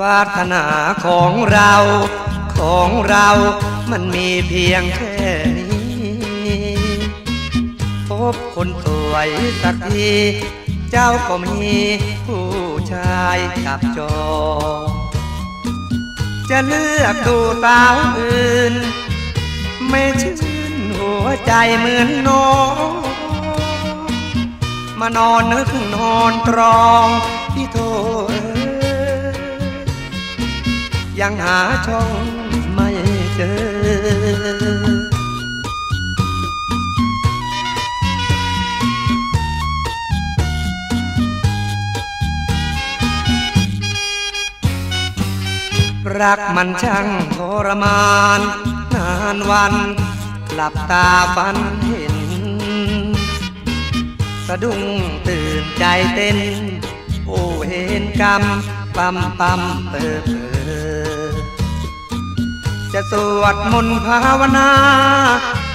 วาสนาของเรา ของเรามันมีเพียงแค่นี้ พบคนสวยสักที เจ้าก็มีผู้ชายจับจองจะเลือกดูสาวอื่น ไม่ชื่นหัวใจเหมือนน้อง มานอนนึกนอนตรอง ยังหาช่องไม่เจอรักมันช่างทรมาน นานวัน หลับตาฝันเห็น สะดุ้งตื่นใจเต้น โอ้เห็นกรรมปั๊มปั๊มเปิดเผอจะ สวดมนต์ภาวนา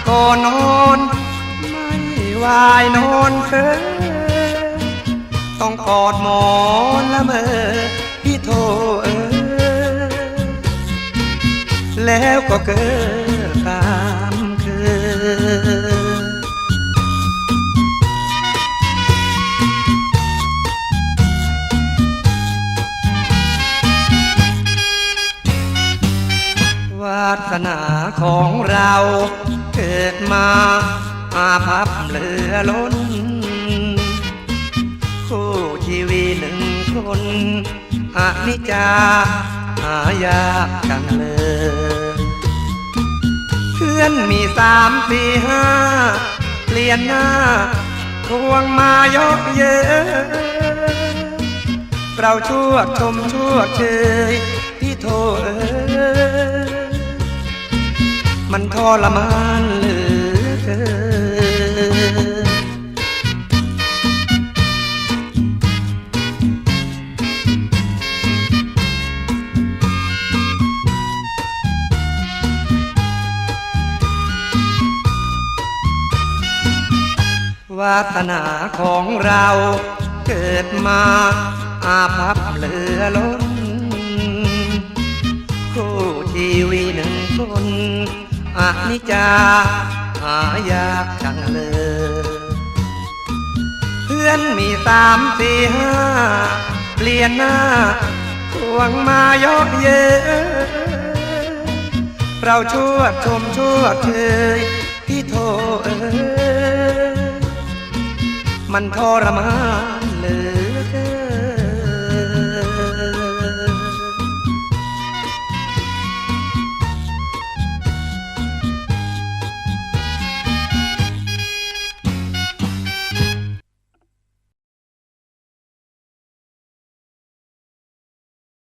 ก่อนนอน ไม่วายนอนเธอต้องกอดหมอนละเมอพี่โทเออแล้วก็เกิด สนาของเราเกิดมาอาภัพเหลือล้น คู่ชีวิตหนึ่งคนอนิจจาหายากจังเลยเพื่อนมีสามสี่ห้าเปลี่ยนหน้าทวงมายกเยอะเราชั่วชมชั่วเชยที่โทเอ้ มันทรมานเหลือเกินวาสนาของเราเกิดมาอาภัพเหลือล้นคู่ชีวิต อนิจจาหายากจังเลย เพื่อนมีสามสี่ห้าเปลี่ยนหน้าควงมายกเยอะเราชั่วชมชั่วเคยที่โทเอ้ยมันทรมานเหลย